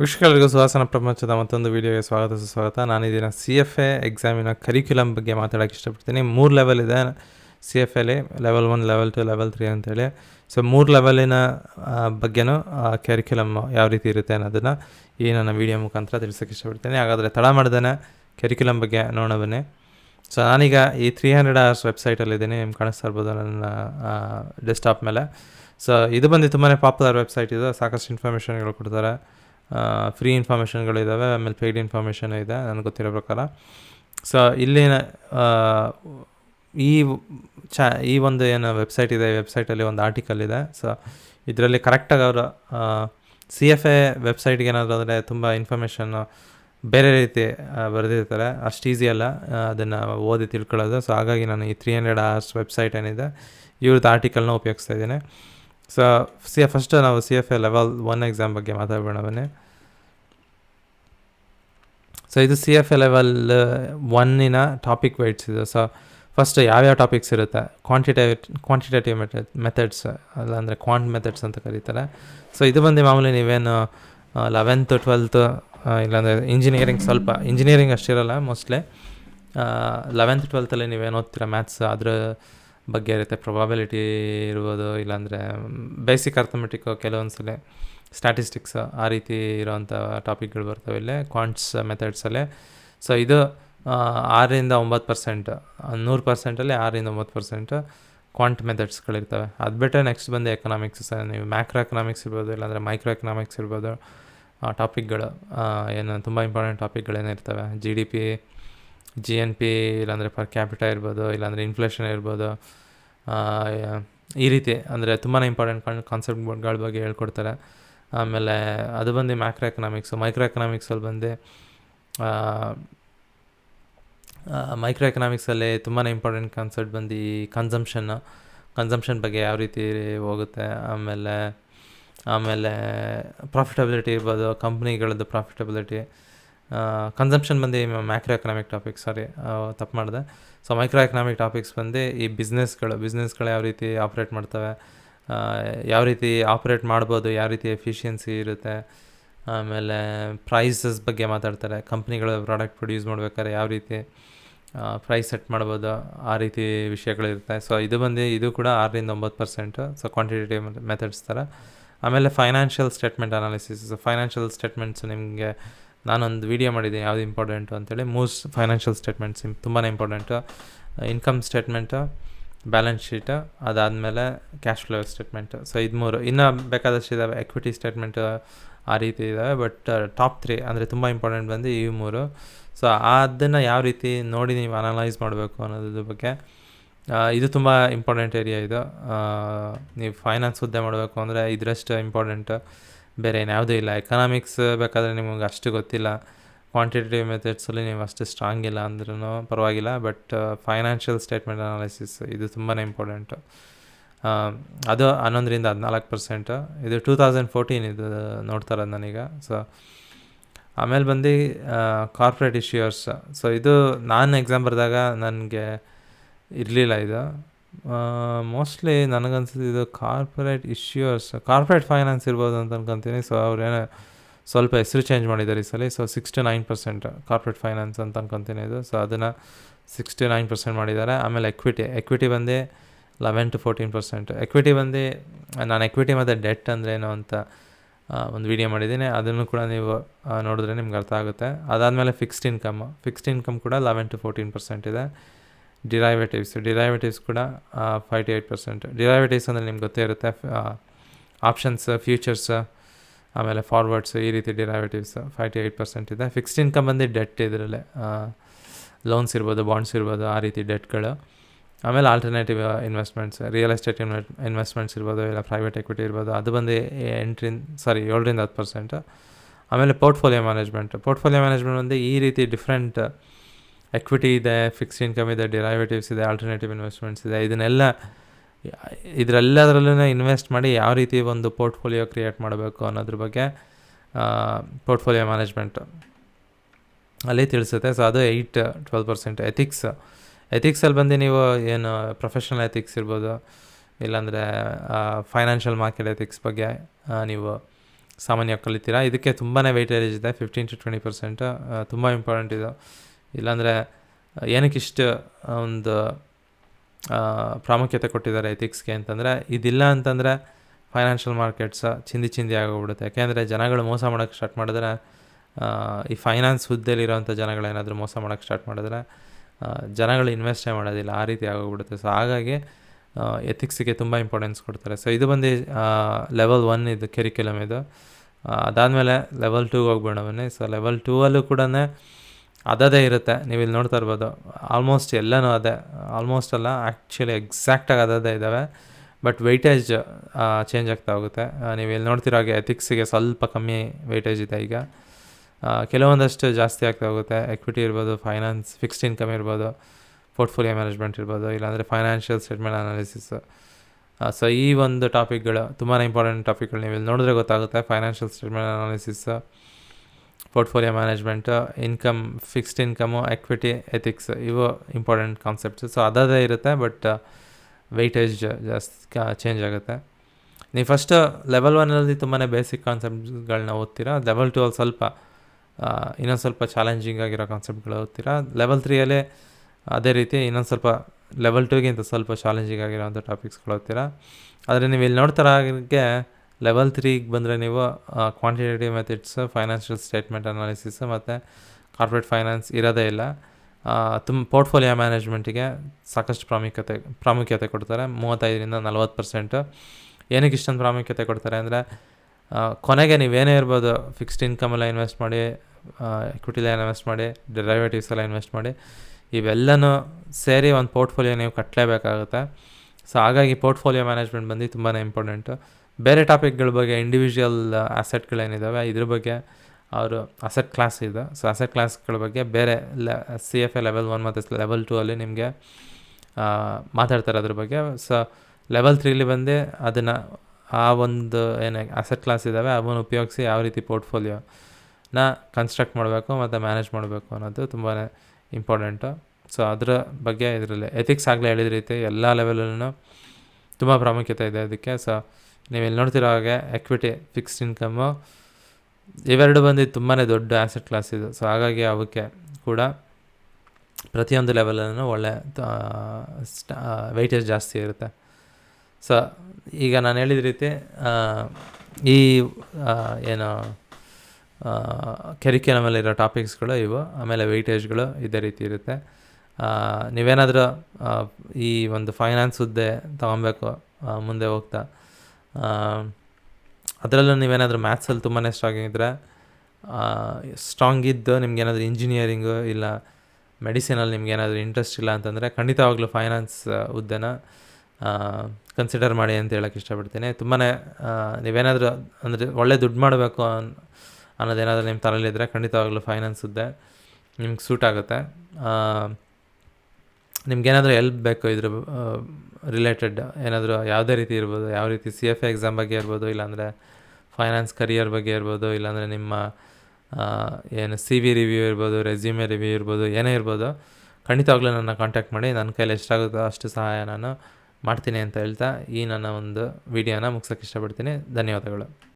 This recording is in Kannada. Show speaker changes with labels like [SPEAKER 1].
[SPEAKER 1] ವೀಕ್ಷಕರಿಗೂ ಸುಹಾಸನ ಪ್ರಪಂಚದ ಮತ್ತೊಂದು ವಿಡಿಯೋಗೆ ಸ್ವಾಗತ, ಸುಸ್ವಾಗತ. ಇದನ್ನು ಸಿ ಎಫ್ ಎ ಎಕ್ಸಾಮಿನ ಕರಿಕ್ಯುಲಮ್ ಬಗ್ಗೆ ಮಾತಾಡೋಕ್ಕೆ ಇಷ್ಟಪಡ್ತೀನಿ. ಮೂರು ಲೆವೆಲ್ ಇದೆ. ಸಿ ಎಫ್ ಎಲ್ಲಿ level one level two level three ಅಂತೇಳಿ. ಸೊ ಮೂರು ಲೆವೆಲಿನ ಬಗ್ಗೆನೂ ಕರಿಕ್ಯುಲಮ್ ಯಾವ ರೀತಿ ಇರುತ್ತೆ ಅನ್ನೋದನ್ನು ಈ ನನ್ನ ವೀಡಿಯೋ ಮುಖಾಂತರ ತಿಳಿಸೋಕ್ಕೆ ಇಷ್ಟಪಡ್ತೀನಿ. ಹಾಗಾದರೆ ತಡ ಮಾಡ್ದೇ ಕರಿಕ್ಯುಲಮ್ ಬಗ್ಗೆ ನೋಡೋಣ ಬನ್ನಿ. ಸೊ ನಾನೀಗ ಈ ತ್ರೀ ಹಂಡ್ರೆಡ್ ಅವರ್ಸ್ ವೆಬ್ಸೈಟಲ್ಲಿದ್ದೀನಿ ನಿಮ್ಗೆ ಕಾಣಿಸ್ತಾ ಇರ್ಬೋದು ನನ್ನ ಡೆಸ್ಕ್ಟಾಪ್ ಮೇಲೆ. ಸೊ ಇದು ಬಂದು ತುಂಬಾ ಪಾಪ್ಯುಲರ್ ವೆಬ್ಸೈಟ್ ಇದು. ಸಾಕಷ್ಟು ಇನ್ಫಾರ್ಮೇಷನ್ಗಳು ಕೊಡ್ತಾರೆ. ಫ್ರೀ ಇನ್ಫಾರ್ಮೇಷನ್ಗಳಿದ್ದಾವೆ ಆಮೇಲೆ ಪೇಯ್ಡ್ ಇನ್ಫಾರ್ಮೇಷನ್ ಇದೆ, ನನಗೆ ಗೊತ್ತಿರೋ ಪ್ರಕಾರ. ಸೊ ಇಲ್ಲಿನ ಈ ಚಾ, ಈ ಒಂದು ಏನು ವೆಬ್ಸೈಟ್ ಇದೆ ವೆಬ್ಸೈಟಲ್ಲಿ ಒಂದು ಆರ್ಟಿಕಲ್ ಇದೆ. ಸೊ ಇದರಲ್ಲಿ ಕರೆಕ್ಟಾಗಿ ಅವರು ಸಿ ಎಫ್ ಎ ವೆಬ್ಸೈಟ್ಗೆ ಏನಾದರೂ ಅಂದರೆ ತುಂಬ ಇನ್ಫಾರ್ಮೇಷನ್ನು ಬೇರೆ ರೀತಿ ಬರೆದಿರ್ತಾರೆ. ಅಷ್ಟು ಈಸಿ ಅಲ್ಲ ಅದನ್ನು ಓದಿ ತಿಳ್ಕೊಳ್ಳೋದು. ಸೊ ಹಾಗಾಗಿ ನಾನು ಈ ತ್ರೀ ಹಂಡ್ರೆಡ್ ಅವರ್ಸ್ ವೆಬ್ಸೈಟ್ ಏನಿದೆ ಇವ್ರದ್ದು ಆರ್ಟಿಕಲ್ನ ಉಪಯೋಗಿಸ್ತಾ ಇದ್ದೀನಿ. ಸೊ ಸಿ ಎ ಫಸ್ಟ್ ನಾವು C F A level one exam ಬಗ್ಗೆ ಮಾತಾಡೋಣ ಬನ್ನಿ. ಸೊ ಇದು ಸಿ ಎಫ್ ಎ ಲೆವೆಲ್ ಒನ್ನಿನ ಟಾಪಿಕ್ ವೈಟ್ಸ್ ಇದು. ಸೊ ಫಸ್ಟ್ ಯಾವ್ಯಾವ ಟಾಪಿಕ್ಸ್ ಇರುತ್ತೆ? ಕ್ವಾಂಟಿಟೇವ್ ಕ್ವಾಂಟಿಟೇಟಿವ್ ಮೆಥಡ್ ಮೆಥಡ್ಸ್ ಅಲ್ಲಾಂದರೆ ಕ್ವಾಂಟ್ ಮೆಥಡ್ಸ್ ಅಂತ ಕರೀತಾರೆ. ಸೊ ಇದು ಬಂದು ಮಾಮೂಲಿ ನೀವೇನು ಲೆವೆಂತ್ ಟ್ವೆಲ್ತ್ ಇಲ್ಲಾಂದರೆ ಇಂಜಿನಿಯರಿಂಗ್ ಸ್ವಲ್ಪ ಇಂಜಿನಿಯರಿಂಗ್ ಅಷ್ಟಿರಲ್ಲ ಮೋಸ್ಟ್ಲಿ ಲೆವೆಂತ್ ಟ್ವೆಲ್ತಲ್ಲಿ ನೀವೇನು ಓದ್ತೀರಾ ಮ್ಯಾಥ್ಸ್ ಅದ್ರ ಬಗ್ಗೆ ಇರುತ್ತೆ. ಪ್ರೊಬಾಬಿಲಿಟಿ ಇರ್ಬೋದು, ಇಲ್ಲಾಂದರೆ ಬೇಸಿಕ್ ಅರ್ಥಮೆಟಿಕ್ಕು ಕೆಲವೊಂದು ಸಲ ಸ್ಟ್ಯಾಟಿಸ್ಟಿಕ್ಸ್ ಆ ರೀತಿ ಇರೋವಂಥ ಟಾಪಿಕ್ಗಳು ಬರ್ತವೆ ಇಲ್ಲೇ ಕ್ವಾಂಟ್ಸ್ ಮೆಥಡ್ಸಲ್ಲೇ ಸೊ ಇದು ಆರರಿಂದ ಒಂಬತ್ತು ಪರ್ಸೆಂಟ್ ನೂರು ಪರ್ಸೆಂಟಲ್ಲಿ ಆರರಿಂದ ಒಂಬತ್ತು ಪರ್ಸೆಂಟ್ ಕ್ವಾಂಟ್ ಮೆಥಡ್ಸ್ಗಳಿರ್ತವೆ ಅದು ಬಿಟ್ಟರೆ ನೆಕ್ಸ್ಟ್ ಬಂದು ಎಕನಾಮಿಕ್ಸ್ ನೀವು ಮ್ಯಾಕ್ರೋ ಎಕನಾಮಿಕ್ಸ್ ಇರ್ಬೋದು, ಇಲ್ಲಾಂದರೆ ಮೈಕ್ರೋ ಎಕನಾಮಿಕ್ಸ್ ಇರ್ಬೋದು ಟಾಪಿಕ್ಗಳು ಏನು, ತುಂಬ important ಟಾಪಿಕ್ಗಳೇನಿರ್ತವೆ G D P G N P ಇಲ್ಲಾಂದರೆ ಪರ್ ಕ್ಯಾಪಿಟಾ ಇರ್ಬೋದು, ಇಲ್ಲಾಂದರೆ ಇನ್ಫ್ಲೇಷನ್ ಇರ್ಬೋದು ಈ ರೀತಿ ಅಂದರೆ ತುಂಬಾ ಇಂಪಾರ್ಟೆಂಟ್ ಕಾನ್ಸೆಪ್ಟ್ಗಳ ಬಗ್ಗೆ ಹೇಳ್ಕೊಡ್ತಾರೆ. ಆಮೇಲೆ ಅದು ಬಂದು ಮ್ಯಾಕ್ರೋ ಎಕನಾಮಿಕ್ಸು ಮೈಕ್ರೋ ಎಕನಾಮಿಕ್ಸಲ್ಲಿ ಬಂದು ಮೈಕ್ರೋ ಎಕನಾಮಿಕ್ಸಲ್ಲಿ ತುಂಬಾ ಇಂಪಾರ್ಟೆಂಟ್ ಕಾನ್ಸೆಪ್ಟ್ ಬಂದು ಈ ಕನ್ಸಂಪ್ಷನ್ನು ಕನ್ಸಂಪ್ಷನ್ ಬಗ್ಗೆ ಯಾವ ರೀತಿ ಹೋಗುತ್ತೆ. ಆಮೇಲೆ ಆಮೇಲೆ ಪ್ರಾಫಿಟಬಿಲಿಟಿ ಇರ್ಬೋದು ಕಂಪ್ನಿಗಳದ್ದು ಪ್ರಾಫಿಟಬಿಲಿಟಿ ಕನ್ಸಂಪ್ಷನ್ ಬಂದು ಮ್ಯಾಕ್ರೋ ಎಕನಾಮಿಕ್ ಟಾಪಿಕ್ ಸಾರಿ ತಪ್ಪು ಮಾಡಿದೆ. ಸೊ ಮೈಕ್ರೋ ಎಕನಾಮಿಕ್ ಟಾಪಿಕ್ಸ್ ಬಂದು ಈ ಬಿಸ್ನೆಸ್ಗಳು ಬಿಸ್ನೆಸ್ಗಳು ಯಾವ ರೀತಿ ಆಪ್ರೇಟ್ ಮಾಡ್ತವೆ ಯಾವ ರೀತಿ ಆಪ್ರೇಟ್ ಮಾಡ್ಬೋದು, ಯಾವ ರೀತಿ ಎಫಿಷಿಯನ್ಸಿ ಇರುತ್ತೆ, ಆಮೇಲೆ ಪ್ರೈಸಸ್ ಬಗ್ಗೆ ಮಾತಾಡ್ತಾರೆ ಕಂಪ್ನಿಗಳು ಪ್ರಾಡಕ್ಟ್ ಪ್ರೊಡ್ಯೂಸ್ ಮಾಡ್ಬೇಕಾದ್ರೆ ಯಾವ ರೀತಿ ಪ್ರೈಸ್ ಸೆಟ್ ಮಾಡ್ಬೋದು, ಆ ರೀತಿ ವಿಷಯಗಳಿರುತ್ತೆ ಸೊ ಇದು ಬಂದು, ಇದು ಕೂಡ ಆರರಿಂದ ಒಂಬತ್ತು ಪರ್ಸೆಂಟು ಸೊ ಕ್ವಾಂಟಿಟೇಟಿವ್ ಮೆಥಡ್ಸ್ ಥರ. ಆಮೇಲೆ financial statement analysis financial statements ನಿಮಗೆ ನಾನೊಂದು ವೀಡಿಯೋ ಮಾಡಿದ್ದೀನಿ ಯಾವುದು ಇಂಪಾರ್ಟೆಂಟು ಅಂತೇಳಿ. ಮೂಸ್ ಫೈನಾನ್ಷಿಯಲ್ ಸ್ಟೇಟ್ಮೆಂಟ್ಸ್ ತುಂಬಾ important income statement balance sheet ಅದಾದಮೇಲೆ ಕ್ಯಾಶ್ ಫ್ಲೋ ಸ್ಟೇಟ್ಮೆಂಟು ಸೊ ಇದು ಮೂರು. ಇನ್ನೂ ಬೇಕಾದಷ್ಟು ಇದ್ದಾವೆ ಎಕ್ವಿಟಿ ಸ್ಟೇಟ್ಮೆಂಟು ಆ ರೀತಿ ಇದ್ದಾವೆ ಬಟ್ ಟಾಪ್ ತ್ರೀ ಅಂದರೆ ತುಂಬ ಇಂಪಾರ್ಟೆಂಟ್ ಬಂದು ಈ ಮೂರು. ಸೊ ಅದನ್ನು ಯಾವ ರೀತಿ ನೋಡಿ ನೀವು ಅನಲೈಸ್ ಮಾಡಬೇಕು ಅನ್ನೋದ್ರ ಬಗ್ಗೆ ಇದು ತುಂಬ ಇಂಪಾರ್ಟೆಂಟ್ ಏರಿಯಾ ಇದು. ನೀವು ಫೈನಾನ್ಸ್ ಹುದ್ದೆ ಮಾಡಬೇಕು ಅಂದರೆ ಇದರಷ್ಟು ಇಂಪಾರ್ಟೆಂಟ್ ಬೇರೆ ಯಾವುದೂ ಇಲ್ಲ. ಎಕನಾಮಿಕ್ಸ್ ಬೇಕಾದರೆ ನಿಮಗೆ ಅಷ್ಟು ಗೊತ್ತಿಲ್ಲ. ಕ್ವಾಂಟಿಟೇಟಿವ್ ಮೆಥಡ್ಸಲ್ಲಿ ನೀವು ಅಷ್ಟು ಸ್ಟ್ರಾಂಗ್ ಇಲ್ಲ ಅಂದ್ರೂ ಪರವಾಗಿಲ್ಲ ಬಟ್ ಫೈನಾನ್ಷಿಯಲ್ ಸ್ಟೇಟ್ಮೆಂಟ್ ಅನಾಲಿಸಿಸ್ ಇದು ತುಂಬಾ ಇಂಪಾರ್ಟೆಂಟು ಅದು ಹನ್ನೊಂದರಿಂದ ಹದಿನಾಲ್ಕು ಪರ್ಸೆಂಟು ಇದು ಟೂ ತೌಸಂಡ್ ಫೋರ್ಟೀನ್ ಇದು ನೋಡ್ತಾರೆ ನಾನೀಗ. ಸೊ ಆಮೇಲೆ ಬಂದು ಕಾರ್ಪೊರೇಟ್ ಇಶ್ಯೂಯರ್ಸ್ ಸೊ ಇದು ನಾನು ಎಕ್ಸಾಮ್ ಬರೆದಾಗ ನನಗೆ ಇರಲಿಲ್ಲ ಇದು. ಮೋಸ್ಟ್ಲಿ ನನಗನ್ಸಿದ್ದು ಕಾರ್ಪೊರೇಟ್ ಇಶ್ಯೂಸ್ ಕಾರ್ಪೊರೇಟ್ ಫೈನಾನ್ಸ್ ಇರ್ಬೋದು ಅಂತ ಅನ್ಕೊಂತೀನಿ. ಸೊ ಅವ್ರೇನೋ ಸ್ವಲ್ಪ ಹೆಸರು ಚೇಂಜ್ ಮಾಡಿದ್ದಾರೆ ಈ ಸಲ. So sixty nine percent corporate finance ಅಂತ ಅನ್ಕೊತೀನಿ ಇದು. ಸೊ ಅದನ್ನು ಸಿಕ್ಸ್ಟಿ ನೈನ್ ಪರ್ಸೆಂಟ್ ಮಾಡಿದ್ದಾರೆ. ಆಮೇಲೆ ಎಕ್ವಿಟಿ ಎಕ್ವಿಟಿ ಬಂದು eleven to fourteen percent equity ಬಂದು, ನಾನು ಎಕ್ವಿಟಿ ಮತ್ತು ಡೆಟ್ ಅಂದರೆ ಏನು ಅಂತ ಒಂದು ವಿಡಿಯೋ ಮಾಡಿದ್ದೀನಿ. ಅದನ್ನು ಕೂಡ ನೀವು ನೋಡಿದ್ರೆ ನಿಮ್ಗೆ ಅರ್ಥ ಆಗುತ್ತೆ. ಅದಾದಮೇಲೆ ಫಿಕ್ಸ್ಡ್ ಇನ್ಕಮ್ ಫಿಕ್ಸ್ಡ್ ಇನ್ಕಮ್ ಕೂಡ ಲೆವೆನ್ ಟು ಫೋರ್ಟೀನ್ ಪರ್ಸೆಂಟ್ ಇದೆ. ಡಿರೈವೇಟಿವ್ಸ್ ಡಿರೈವೇಟಿವ್ಸ್ ಕೂಡ five to eight percent derivatives ಅಂದರೆ ನಿಮ್ಗೆ ಗೊತ್ತೇ ಇರುತ್ತೆ ಆಪ್ಷನ್ಸ್ ಫ್ಯೂಚರ್ಸ್ ಆಮೇಲೆ ಫಾರ್ವರ್ಡ್ಸ್ ಈ ರೀತಿ derivatives five to eight percent ಇದೆ. ಫಿಕ್ಸ್ಡ್ ಇನ್ಕಮ್ ಬಂದು ಡೆಟ್ ಇದರಲ್ಲೇ ಲೋನ್ಸ್ ಇರ್ಬೋದು ಬಾಂಡ್ಸ್ ಇರ್ಬೋದು, ಆ ರೀತಿ ಡೆಟ್ಗಳು ಆಮೇಲೆ alternative investments real estate invest investments ಇರ್ಬೋದು, ಇಲ್ಲ ಪ್ರೈವೇಟ್ ಎಕ್ವಿಟಿ ಇರ್ಬೋದು, ಅದು ಬಂದು ಎಂಟ್ರಿಂದ ಸಾರಿ ಏಳರಿಂದ ಹತ್ತು ಪರ್ಸೆಂಟ್ ಆಮೇಲೆ ಪೋರ್ಟ್ಫೋಲಿಯೋ ಮ್ಯಾನೇಜ್ಮೆಂಟ್ ಪೋರ್ಟ್ಫೋಲಿಯೋ ಮ್ಯಾನೇಜ್ಮೆಂಟ್ ಬಂದು ಈ ರೀತಿ ಡಿಫ್ರೆಂಟ್ ಎಕ್ವಿಟಿ ಇದೆ ಫಿಕ್ಸ್ಡ್ ಇನ್ಕಮ್ ಇದೆ ಡಿರೈವೇಟಿವ್ಸ್ ಇದೆ ಆಲ್ಟರ್ನೇಟಿವ್ ಇನ್ವೆಸ್ಟ್ಮೆಂಟ್ಸ್ ಇದೆ, ಇದನ್ನೆಲ್ಲ ಇದರೆಲ್ಲದರಲ್ಲೂ ಇನ್ವೆಸ್ಟ್ ಮಾಡಿ ಯಾವ ರೀತಿ ಒಂದು ಪೋರ್ಟ್ಫೋಲಿಯೋ ಕ್ರಿಯೇಟ್ ಮಾಡಬೇಕು ಅನ್ನೋದ್ರ ಬಗ್ಗೆ ಪೋರ್ಟ್ಫೋಲಿಯೋ ಮ್ಯಾನೇಜ್ಮೆಂಟ್ ಅಲ್ಲಿ ತಿಳಿಸುತ್ತೆ. ಸೊ ಅದು ಏಯ್ಟ್ ಟ್ವೆಲ್ ಪರ್ಸೆಂಟ್ ಎಥಿಕ್ಸ್ ಎಥಿಕ್ಸಲ್ಲಿ ಬಂದು ನೀವು ಏನು ಪ್ರೊಫೆಷ್ನಲ್ ಎಥಿಕ್ಸ್ ಇರ್ಬೋದು, ಇಲ್ಲಾಂದರೆ ಫೈನಾನ್ಷಿಯಲ್ ಮಾರ್ಕೆಟ್ ಎಥಿಕ್ಸ್ ಬಗ್ಗೆ ನೀವು ಸಾಮಾನ್ಯವಾಗಿ ಕಲಿತೀರಾ. ಇದಕ್ಕೆ ತುಂಬಾ ವೆಯ್ಟೇಜ್ ಇದೆ ಫಿಫ್ಟೀನ್ ಟು ಟ್ವೆಂಟಿ ಪರ್ಸೆಂಟ್ ತುಂಬ ಇಂಪಾರ್ಟೆಂಟ್ ಇದು. ಇಲ್ಲಾಂದರೆ, ಏನಕ್ಕೆ ಇಷ್ಟು ಒಂದು ಪ್ರಾಮುಖ್ಯತೆ ಕೊಟ್ಟಿದ್ದಾರೆ ಎಥಿಕ್ಸ್ಗೆ ಅಂತಂದರೆ, ಇದಿಲ್ಲ ಅಂತಂದರೆ ಫೈನಾನ್ಷಿಯಲ್ ಮಾರ್ಕೆಟ್ಸ್ ಚಿಂದಿ ಚಿಂದಿ ಆಗೋಗ್ಬಿಡುತ್ತೆ. ಯಾಕೆಂದರೆ ಜನಗಳು ಮೋಸ ಮಾಡೋಕ್ಕೆ ಸ್ಟಾರ್ಟ್ ಮಾಡಿದ್ರೆ ಈ ಫೈನಾನ್ಸ್ ಹುದ್ದೆಲಿರೋಂಥ ಜನಗಳೇನಾದರೂ ಮೋಸ ಮಾಡೋಕ್ಕೆ ಸ್ಟಾರ್ಟ್ ಮಾಡಿದ್ರೆ ಜನಗಳು ಇನ್ವೆಸ್ಟೇ ಮಾಡೋದಿಲ್ಲ. ಆ ರೀತಿ ಆಗೋಗ್ಬಿಡುತ್ತೆ. ಸೊ ಹಾಗಾಗಿ ಎಥಿಕ್ಸಿಗೆ ತುಂಬ ಇಂಪಾರ್ಟೆನ್ಸ್ ಕೊಡ್ತಾರೆ. ಸೊ ಇದು ಬಂದು ಲೆವೆಲ್ ಒನ್ ಇದು ಕೆರಿಕ್ಯುಲಮ್ ಇದು. ಅದಾದಮೇಲೆ ಲೆವೆಲ್ ಟೂಗೆ ಹೋಗ್ಬೇಡ ಬನ್ನಿ. ಸೊ ಲೆವೆಲ್ ಟೂ ಅಲ್ಲೂ ಕೂಡ ಅದೇ ಇರುತ್ತೆ. ನೀವು ಇಲ್ಲಿ ನೋಡ್ತಾ ಇರ್ಬೋದು. ಆಲ್ಮೋಸ್ಟ್ ಎಲ್ಲನೂ ಅದೇ. ಆಲ್ಮೋಸ್ಟ್ ಅಲ್ಲ ಆ್ಯಕ್ಚುಲಿ ಎಕ್ಸಾಕ್ಟಾಗಿ ಅದೇ ಇದ್ದಾವೆ. ಬಟ್ ವೆಯ್ಟೇಜ್ ಚೇಂಜ್ ಆಗ್ತಾ ಹೋಗುತ್ತೆ. ನೀವು ಇಲ್ಲಿ ನೋಡ್ತಿರೋ ಹಾಗೆ ಎಥಿಕ್ಸಿಗೆ ಸ್ವಲ್ಪ ಕಮ್ಮಿ ವೆಯ್ಟೇಜ್ ಇದೆ ಈಗ. ಕೆಲವೊಂದಷ್ಟು ಜಾಸ್ತಿ ಆಗ್ತಾ ಹೋಗುತ್ತೆ. ಎಕ್ವಿಟಿ ಇರ್ಬೋದು ಫೈನಾನ್ಸ್ ಫಿಕ್ಸ್ಡ್ ಇನ್ಕಮ್ ಇರ್ಬೋದು ಪೋರ್ಟ್ಫೋಲಿಯೋ ಮ್ಯಾನೇಜ್ಮೆಂಟ್ ಇರ್ಬೋದು, ಇಲ್ಲಾಂದರೆ ಫೈನಾನ್ಷಿಯಲ್ ಸ್ಟೇಟ್ಮೆಂಟ್ ಅನಾಲಿಸಿಸ್ ಸೊ ಈ ಒಂದು ಟಾಪಿಕ್ಗಳು ತುಂಬಾ ಇಂಪಾರ್ಟೆಂಟ್ ಟಾಪಿಕ್ಗಳು ನೀವು ಇಲ್ಲಿ ನೋಡಿದ್ರೆ ಗೊತ್ತಾಗುತ್ತೆ. Financial statement analysis portfolio management income fixed income equity ethics ಇವು ಇಂಪಾರ್ಟೆಂಟ್ ಕಾನ್ಸೆಪ್ಟ್ಸ್ ಸೊ ಅದೇ ಇರುತ್ತೆ ಬಟ್ ವೆಯ್ಟೇಜ್ ಜಾಸ್ತಿ ಚೇಂಜ್ ಆಗುತ್ತೆ. ನೀವು ಫಸ್ಟ್ ಲೆವೆಲ್ ಒನ್ನಲ್ಲಿ ತುಂಬಾ ಬೇಸಿಕ್ ಕಾನ್ಸೆಪ್ಟ್ಗಳನ್ನ ಓದ್ತೀರಾ? ಲೆವೆಲ್ ಟು ಅಲ್ಲಿ ಸ್ವಲ್ಪ ಇನ್ನೊಂದು ಸ್ವಲ್ಪ ಚಾಲೆಂಜಿಂಗ್ ಆಗಿರೋ ಕಾನ್ಸೆಪ್ಟ್ಗಳು ಓದ್ತೀರಾ? ಲೆವೆಲ್ ತ್ರೀಯಲ್ಲೇ ಅದೇ ರೀತಿ ಇನ್ನೊಂದು ಸ್ವಲ್ಪ ಲೆವೆಲ್ ಟೂಗಿಂತ ಸ್ವಲ್ಪ ಚಾಲೆಂಜಿಂಗ್ ಆಗಿರೋಂಥ ಟಾಪಿಕ್ಸ್ಗಳು ಓದ್ತೀರಾ? ಆದರೆ ನೀವು ಇಲ್ಲಿ ನೋಡ್ತಾರ ಲೆವೆಲ್ ತ್ರೀಗೆ ಬಂದರೆ ನೀವು quantitative methods financial statement analysis ಮತ್ತು ಕಾರ್ಪೊರೇಟ್ ಫೈನಾನ್ಸ್ ಇರೋದೇ ಇಲ್ಲ. ತುಂಬ ಪೋರ್ಟ್ಫೋಲಿಯೋ ಮ್ಯಾನೇಜ್ಮೆಂಟಿಗೆ ಸಾಕಷ್ಟು ಪ್ರಾಮುಖ್ಯತೆ ಪ್ರಾಮುಖ್ಯತೆ ಕೊಡ್ತಾರೆ. ಮೂವತ್ತೈದರಿಂದ ನಲ್ವತ್ತು ಪರ್ಸೆಂಟು ಏನಕ್ಕೆ ಇಷ್ಟೊಂದು ಪ್ರಾಮುಖ್ಯತೆ ಕೊಡ್ತಾರೆ ಅಂದರೆ ಕೊನೆಗೆ ನೀವೇನೇ ಇರ್ಬೋದು ಫಿಕ್ಸ್ಡ್ ಇನ್ಕಮೆಲ್ಲ ಇನ್ವೆಸ್ಟ್ ಮಾಡಿ ಎಕ್ವಿಟಿಲ ಇನ್ವೆಸ್ಟ್ ಮಾಡಿ ಡೆರೈವೇಟಿವ್ಸ್ ಎಲ್ಲ ಇನ್ವೆಸ್ಟ್ ಮಾಡಿ, ಇವೆಲ್ಲನೂ ಸೇರಿ ಒಂದು ಪೋರ್ಟ್ಫೋಲಿಯೋ ನೀವು ಕಟ್ಟಲೇಬೇಕಾಗುತ್ತೆ ಸೊ ಹಾಗಾಗಿ ಪೋರ್ಟ್ಫೋಲಿಯೋ ಮ್ಯಾನೇಜ್ಮೆಂಟ್ ಬಂದು ತುಂಬಾ ಇಂಪಾರ್ಟೆಂಟು ಬೇರೆ ಟಾಪಿಕ್ಗಳ ಬಗ್ಗೆ ಇಂಡಿವಿಜುವಲ್ ಅಸೆಟ್ಗಳೇನಿದ್ದಾವೆ ಇದ್ರ ಬಗ್ಗೆ ಅವರು ಅಸೆಟ್ ಕ್ಲಾಸ್ ಇದೆ. ಸೊ ಅಸೆಟ್ ಕ್ಲಾಸ್ಗಳ ಬಗ್ಗೆ ಬೇರೆ ಲೆ C F A level one ಮತ್ತು ಲೆವೆಲ್ ಟೂ ಅಲ್ಲಿ ನಿಮಗೆ ಮಾತಾಡ್ತಾರೆ ಅದ್ರ ಬಗ್ಗೆ. ಸೊ ಲೆವೆಲ್ ತ್ರೀಲಿ ಬಂದು ಅದನ್ನು, ಆ ಒಂದು ಏನು ಅಸೆಟ್ ಕ್ಲಾಸ್ ಇದ್ದಾವೆ ಅವನ್ನ ಉಪಯೋಗಿಸಿ ಯಾವ ರೀತಿ ಪೋರ್ಟ್ಫೋಲಿಯೋನ ಕನ್ಸ್ಟ್ರಕ್ಟ್ ಮಾಡಬೇಕು ಮತ್ತು ಮ್ಯಾನೇಜ್ ಮಾಡಬೇಕು ಅನ್ನೋದು ತುಂಬಾ ಇಂಪಾರ್ಟೆಂಟು ಸೊ ಅದರ ಬಗ್ಗೆ ಇದರಲ್ಲಿ ಎಥಿಕ್ಸ್ ಆಗಲೇ ಹೇಳಿದ ರೀತಿ ಎಲ್ಲ ಲೆವೆಲಲ್ಲೂ ತುಂಬ ಪ್ರಾಮುಖ್ಯತೆ ಇದೆ ಅದಕ್ಕೆ. ಸೊ ನೀವು ಇಲ್ಲಿ ನೋಡ್ತಿರೋ ಹಾಗೆ ಎಕ್ವಿಟಿ ಫಿಕ್ಸ್ಡ್ ಇನ್ಕಮ್ಮು ಇವೆರಡು ಬಂದು ತುಂಬಾ ದೊಡ್ಡ ಆ್ಯಸೆಟ್ ಕ್ಲಾಸ್ ಇದು. ಸೊ ಹಾಗಾಗಿ ಅವಕ್ಕೆ ಕೂಡ ಪ್ರತಿಯೊಂದು ಲೆವೆಲನ್ನು ಒಳ್ಳೆ ವೆಯ್ಟೇಜ್ ಜಾಸ್ತಿ ಇರುತ್ತೆ. ಸೊ ಈಗ ನಾನು ಹೇಳಿದ ರೀತಿ ಈ ಏನು ಕೆರಿಕ್ಯುಲಮಲ್ಲಿರೋ ಟಾಪಿಕ್ಸ್ಗಳು ಇವು. ಆಮೇಲೆ ವೆಯ್ಟೇಜ್ಗಳು ಇದೇ ರೀತಿ ಇರುತ್ತೆ. ನೀವೇನಾದರೂ ಈ ಒಂದು ಫೈನಾನ್ಸ್ ಹುದ್ದೆ ತೊಗೊಬೇಕು ಮುಂದೆ ಹೋಗ್ತಾ ಅದರಲ್ಲೂ ನೀವೇನಾದರೂ ಮ್ಯಾಥ್ಸಲ್ಲಿ ತುಂಬಾ ಸ್ಟ್ರಾಂಗ್ ಇದ್ದರೆ ಸ್ಟ್ರಾಂಗ್ ಇದ್ದು ನಿಮ್ಗೇನಾದರೂ ಇಂಜಿನಿಯರಿಂಗು ಇಲ್ಲ ಮೆಡಿಸಿನಲ್ಲಿ ನಿಮ್ಗೇನಾದರೂ ಇಂಟ್ರೆಸ್ಟ್ ಇಲ್ಲ ಅಂತಂದರೆ ಖಂಡಿತವಾಗ್ಲೂ ಫೈನಾನ್ಸ್ ಹುದ್ದೆನ ಕನ್ಸಿಡರ್ ಮಾಡಿ ಅಂತ ಹೇಳೋಕ್ಕೆ ಇಷ್ಟಪಡ್ತೀನಿ. ತುಂಬಾ ನೀವೇನಾದರೂ ಅಂದರೆ ಒಳ್ಳೆ ದುಡ್ಡು ಮಾಡಬೇಕು ಅನ್, ಅನ್ನೋದೇನಾದರೂ ನಿಮ್ಮ ತಲೆಯಲ್ಲಿದ್ದರೆ ಖಂಡಿತವಾಗ್ಲೂ ಫೈನಾನ್ಸ್ ಹುದ್ದೆ ನಿಮ್ಗೆ ಸೂಟ್ ಆಗುತ್ತೆ. ನಿಮ್ಗೇನಾದರೂ ಎಲ್ಪ್ ಬೇಕು ಇದ್ರ ರಿಲೇಟೆಡ್ ಏನಾದರೂ ಯಾವುದೇ ರೀತಿ ಇರ್ಬೋದು, ಯಾವ ರೀತಿ ಸಿ ಎಫ್ ಎಕ್ಸಾಮ್ ಬಗ್ಗೆ ಇರ್ಬೋದು, ಇಲ್ಲಾಂದರೆ ಫೈನಾನ್ಸ್ ಕರಿಯರ್ ಬಗ್ಗೆ ಇರ್ಬೋದು, ಇಲ್ಲಾಂದರೆ ನಿಮ್ಮ ಏನು ಸಿ ವಿ ರಿವ್ಯೂ ಇರ್ಬೋದು ರೆಸ್ಯೂಮೆ ರಿವ್ಯೂ ಇರ್ಬೋದು, ಏನೇ ಇರ್ಬೋದು, ಖಂಡಿತವಾಗ್ಲೂ ನನ್ನ ಕಾಂಟ್ಯಾಕ್ಟ್ ಮಾಡಿ, ನನ್ನ ಕೈಲಿ ಎಷ್ಟಾಗುತ್ತೋ ಅಷ್ಟು ಸಹಾಯ ನಾನು ಮಾಡ್ತೀನಿ ಅಂತ ಹೇಳ್ತಾ ಈ ನನ್ನ ಒಂದು ವಿಡಿಯೋನ ಮುಗ್ಸೋಕ್ಕೆ ಇಷ್ಟಪಡ್ತೀನಿ. ಧನ್ಯವಾದಗಳು.